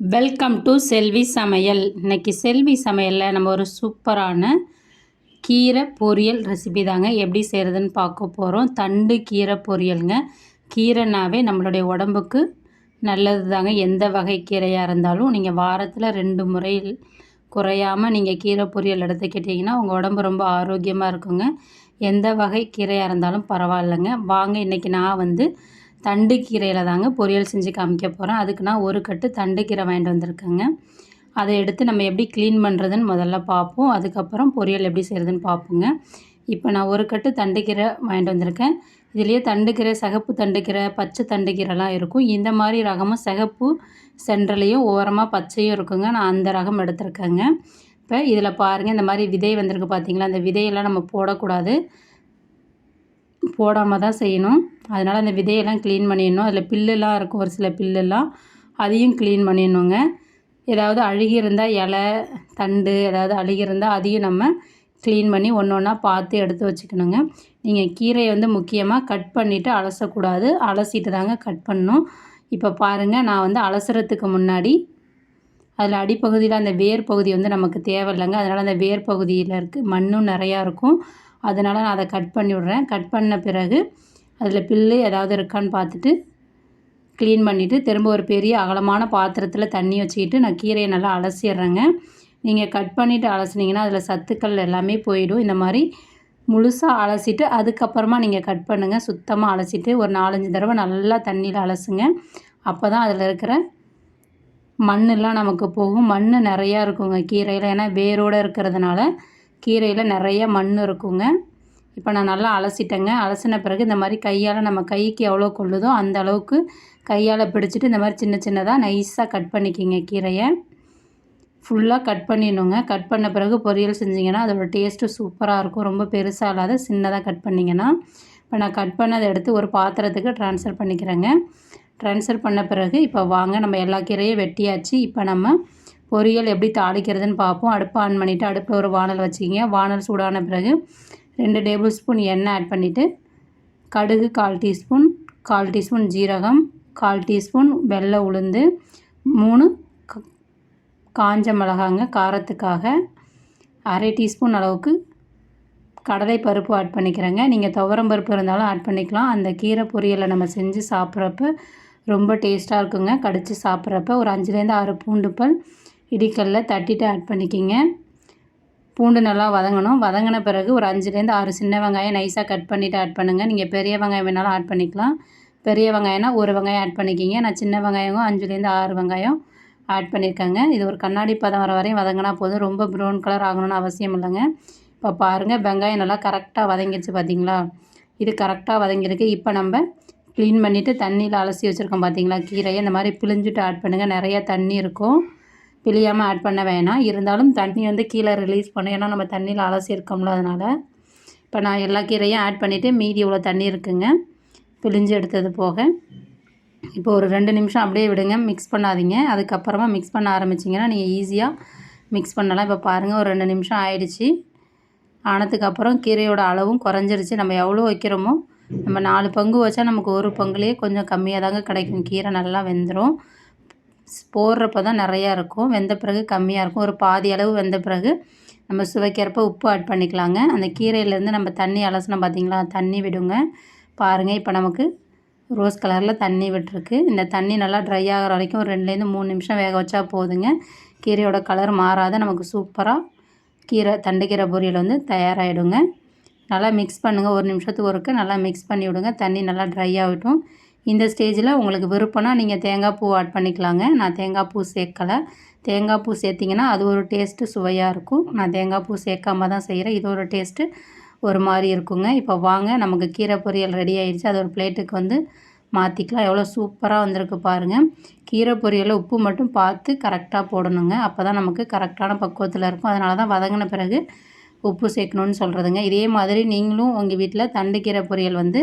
Welcome to செல்வி சமையல் இன்றைக்கி செல்வி சமையலில் நம்ம ஒரு சூப்பரான கீரை பொரியல் ரெசிபி தாங்க. எப்படி செய்கிறதுன்னு பார்க்க போகிறோம் தண்டு கீரை பொரியலுங்க. கீரைனாவே நம்மளுடைய உடம்புக்கு நல்லது தாங்க எந்த வகை கீரையாக இருந்தாலும் நீங்கள் வாரத்தில் ரெண்டு முறை குறையாமல் நீங்கள் கீரை பொரியல் எடுத்துக்கிட்டிங்கன்னா உங்கள் உடம்பு ரொம்ப ஆரோக்கியமாக இருக்குங்க. எந்த வகை கீரையாக இருந்தாலும் பரவாயில்லைங்க. வாங்க இன்றைக்கி நான் வந்து தண்டு கீரையில் தாங்க பொரியல் செஞ்சு காமிக்க போகிறேன் அதுக்கு நான் ஒரு கட்டு தண்டு கீரை வாங்கிட்டு வந்திருக்கேங்க. அதை எடுத்து நம்ம எப்படி க்ளீன் பண்ணுறதுன்னு முதல்ல பார்ப்போம். அதுக்கப்புறம் பொரியல் எப்படி செய்கிறதுன்னு பார்ப்போங்க. இப்போ நான் ஒரு கட்டு தண்டுக்கீரை வாங்கிட்டு வந்திருக்கேன். இதுலேயே தண்டுக்கீரை சிகப்பு தண்டுக்கீரை பச்சை தண்டுக்கீரைலாம் இருக்கும். இந்த மாதிரி ரகமும் சிகப்பு சென்ட்ரலையும் ஓரமாக பச்சையும் இருக்குங்க. நான் அந்த ரகம் எடுத்திருக்கேங்க. இப்போ இதில் பாருங்கள் இந்த மாதிரி விதை வந்திருக்கு பார்த்தீங்களா? அந்த விதையெல்லாம் நம்ம போடக்கூடாது. போடாமல் தான் செய்யணும். அதனால் அந்த விதையெல்லாம் க்ளீன் பண்ணிடணும். அதில் பில்லுலாம் இருக்கும் ஒரு சில பில்லுலாம் அதையும் க்ளீன் பண்ணிடணுங்க. ஏதாவது அழுகி இருந்தால் இலை தண்டு ஏதாவது அழுகி இருந்தால் அதையும் நம்ம க்ளீன் பண்ணி ஒன்று ஒன்றா பார்த்து எடுத்து வச்சுக்கணுங்க. நீங்கள் கீரையை வந்து முக்கியமாக கட் பண்ணிவிட்டு அலசக்கூடாது. அலசிட்டு தாங்க கட் பண்ணணும். இப்போ பாருங்கள் நான் வந்து அலசுறதுக்கு முன்னாடி அதில் அடிப்பகுதியில் அந்த வேர் பகுதி வந்து நமக்கு தேவையில்லைங்க. அதனால் அந்த வேர் பகுதியில் இருக்குது மண்ணும் நிறையா இருக்கும். அதனால் நான் அதை கட் பண்ணி விட்றேன். கட் பண்ண பிறகு அதில் பில்லு ஏதாவது இருக்கான்னு பார்த்துட்டு க்ளீன் பண்ணிவிட்டு திரும்ப ஒரு பெரிய அகலமான பாத்திரத்தில் தண்ணி வச்சுக்கிட்டு நான் கீரையை நல்லா அலசிடுறேங்க. நீங்கள் கட் பண்ணிவிட்டு அலசினீங்கன்னா அதில் சத்துக்கள் எல்லாமே போயிடும். இந்த மாதிரி முழுசாக அலசிட்டு அதுக்கப்புறமா நீங்கள் கட் பண்ணுங்கள் சுத்தமாக அலசிட்டு ஒரு நாலஞ்சு தடவை நல்லா தண்ணியில் அலசுங்க. அப்போ தான் அதில் இருக்கிற மண்ணெல்லாம் நமக்கு போகும். மண் நிறையா இருக்குங்க கீரையில். ஏன்னா வேரோடு இருக்கிறதுனால கீரையில் நிறைய மண் இருக்குங்க. இப்போ நான் நல்லா அலசிட்டேங்க. அலசின பிறகு இந்த மாதிரி கையால் நம்ம கைக்கு எவ்வளோ கொள்ளுதோ அந்த அளவுக்கு கையால் பிடிச்சிட்டு இந்த மாதிரி சின்ன சின்னதாக நைஸாக கட் பண்ணிக்கிங்க கீரையை. ஃபுல்லாக கட் பண்ணிடணுங்க. கட் பண்ண பிறகு பொரியல் செஞ்சிங்கன்னா அதோடய டேஸ்ட்டு சூப்பராக இருக்கும். ரொம்ப பெருசாக இல்லாத சின்னதாக கட் பண்ணிங்கன்னா. இப்போ நான் கட் பண்ணதை எடுத்து ஒரு பாத்திரத்துக்கு ட்ரான்ஸ்ஃபர் பண்ணிக்கிறேங்க. ட்ரான்ஸ்ஃபர் பண்ண பிறகு இப்போ வாங்க நம்ம எல்லா கீரையும் வெட்டியாச்சு. இப்போ நம்ம பொரியல் எப்படி தாளிக்கிறதுன்னு பார்ப்போம். அடுப்பை ஆன் பண்ணிவிட்டு அடுப்பில் ஒரு வானல் வச்சுக்கிங்க. வானல் சூடான பிறகு ரெண்டு டேபிள் ஸ்பூன் எண்ணெய் ஆட் பண்ணிவிட்டு கடுகு கால் டீஸ்பூன் கால் டீஸ்பூன் ஜீரகம் கால் டீஸ்பூன் வெள்ளை உளுந்து மூணு காஞ்ச மிளகாங்க காரத்துக்காக அரை டீஸ்பூன் அளவுக்கு கடலை பருப்பு ஆட் பண்ணிக்கிறேங்க. நீங்கள் துவரம் பருப்பு இருந்தாலும் ஆட் பண்ணிக்கலாம். அந்த கீரை பொரியலை நம்ம செஞ்சு சாப்பிட்றப்ப ரொம்ப டேஸ்ட்டாக இருக்குங்க. கடித்து சாப்பிட்றப்ப ஒரு அஞ்சுலேருந்து ஆறு பூண்டுப்பல் இடிக்கல்ல தட்டிட்டு ஆட் பண்ணிக்கிங்க. பூண்டு நல்லா வதங்கணும். வதங்கின பிறகு ஒரு அஞ்சுலேருந்து ஆறு சின்ன வெங்காயம் நைஸாக கட் பண்ணிவிட்டு ஆட் பண்ணுங்கள் நீங்கள் பெரிய வெங்காயம் வேணாலும் ஆட் பண்ணிக்கலாம். பெரிய வெங்காயம்னா ஒரு வெங்காயம் ஆட் பண்ணிக்கிங்க. நான் சின்ன வெங்காயம் அஞ்சுலேருந்து ஆறு வெங்காயம் ஆட் பண்ணியிருக்காங்க. இது ஒரு கண்ணாடி பதம் வர வரையும் வதங்கினா போதும். ரொம்ப ப்ரௌன் கலர் ஆகணும்னு அவசியம் இல்லைங்க. இப்போ பாருங்கள் வெங்காயம் நல்லா கரெக்டாக வதங்கிடுச்சு பார்த்தீங்களா இது கரெக்டாக வதங்கியிருக்கு. இப்போ நம்ம க்ளீன் பண்ணிவிட்டு தண்ணியில் அலசி வச்சுருக்கோம் பார்த்தீங்களா கீரையை இந்த மாதிரி பிழிஞ்சிட்டு ஆட் பண்ணுங்கள் நிறையா தண்ணி இருக்கும். பிழியாமல் ஆட் பண்ண வேணாம். இருந்தாலும் தண்ணி வந்து கீழே ரிலீஸ் பண்ணும் ஏன்னா நம்ம தண்ணியில் அலசியிருக்கோம்ல அதனால். இப்போ நான் எல்லா கீரையும் ஆட் பண்ணிவிட்டு மீதி இவ்வளோ தண்ணி இருக்குங்க. பிழிஞ்சு எடுத்தது போக. இப்போ ஒரு ரெண்டு நிமிஷம் அப்படியே விடுங்க. மிக்ஸ் பண்ணாதீங்க. அதுக்கப்புறமா மிக்ஸ் பண்ண ஆரம்பிச்சிங்கன்னா நீங்கள் ஈஸியாக மிக்ஸ் பண்ணலாம். இப்போ பாருங்கள் ஒரு ரெண்டு நிமிஷம் ஆயிடுச்சு. ஆனதுக்கப்புறம் கீரையோட அளவும் குறைஞ்சிருச்சு. நம்ம எவ்வளோ வைக்கிறோமோ நம்ம நாலு பங்கு வச்சா நமக்கு ஒரு பங்குலேயே கொஞ்சம் கம்மியாக தாங்க கிடைக்கும். கீரை நல்லா வெந்துடும் போடுறப்ப தான் நிறையா இருக்கும். வெந்த பிறகு கம்மியாக இருக்கும். ஒரு பாதி அளவு வெந்த பிறகு நம்ம சுவைக்கிறப்ப உப்பு ஆட் பண்ணிக்கலாங்க. அந்த கீரையிலேருந்து நம்ம தண்ணி அலசினோம் பார்த்திங்களா தண்ணி விடுங்க. பாருங்கள் இப்போ நமக்கு ரோஸ் கலரில் தண்ணி விட்டுருக்கு. இந்த தண்ணி நல்லா ட்ரை ஆகிற வரைக்கும் ஒரு ரெண்டுலேருந்து மூணு நிமிஷம் வேக வச்சா போதுங்க. கீரையோட கலர் மாறாத நமக்கு சூப்பராக கீரை தண்டுக்கீரை பொரியல் வந்து தயாராகிடுங்க நல்லா மிக்ஸ் பண்ணுங்கள் ஒரு நிமிஷத்துக்கு ஒருக்க நல்லா மிக்ஸ் பண்ணி விடுங்க. தண்ணி நல்லா ட்ரை ஆகிட்டும். இந்த ஸ்டேஜில் உங்களுக்கு விருப்பம்னா நீங்கள் தேங்காய் பூ ஆட் பண்ணிக்கலாங்க. நான் தேங்காய் பூ சேர்க்கலை. தேங்காய் பூ சேர்த்திங்கன்னா அது ஒரு டேஸ்ட்டு சுவையாக இருக்கும். நான் தேங்காய் பூ சேர்க்காம தான் செய்கிறேன் இது ஒரு டேஸ்ட்டு ஒரு மாதிரி இருக்குங்க. இப்போ வாங்க நமக்கு கீரை பொரியல் ரெடி ஆகிடுச்சு அது ஒரு பிளேட்டுக்கு வந்து மாற்றிக்கலாம் எவ்வளோ சூப்பராக வந்திருக்கு பாருங்கள் கீரை பொரியலில் உப்பு மட்டும் பார்த்து கரெக்டாக போடணுங்க. அப்போ தான் நமக்கு கரெக்டான பக்குவத்தில் இருக்கும். அதனால தான் வதங்கின பிறகு உப்பு சேர்க்கணுன்னு சொல்கிறதுங்க இதே மாதிரி நீங்களும் உங்கள் வீட்டில் தண்டு கீரை பொரியல் வந்து